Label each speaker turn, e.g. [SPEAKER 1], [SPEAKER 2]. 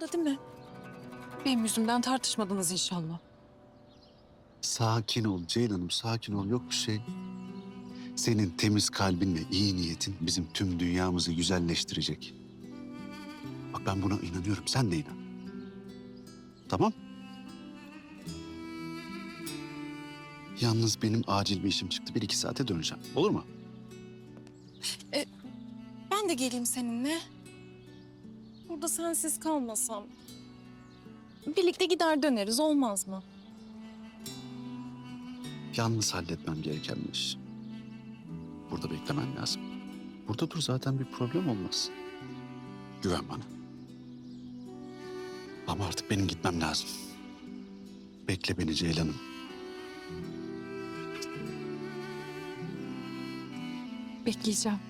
[SPEAKER 1] yolunda değil mi? Benim yüzümden tartışmadınız inşallah.
[SPEAKER 2] Sakin ol Ceylan'ım sakin ol yok bir şey. Senin temiz kalbinle iyi niyetin bizim tüm dünyamızı güzelleştirecek. Bak ben buna inanıyorum sen de inan. Tamam? Yalnız benim acil bir işim çıktı. Bir iki saate döneceğim. Olur mu?
[SPEAKER 1] Ben de geleyim seninle. Burada sensiz kalmasam. Birlikte gider döneriz olmaz mı?
[SPEAKER 2] Yalnız halletmem gereken bir iş. Burada beklemen lazım. Burada dur zaten bir problem olmaz. Güven bana. Ama artık benim gitmem lazım. Bekle beni Ceylan'ım.
[SPEAKER 1] Bekleyeceğim.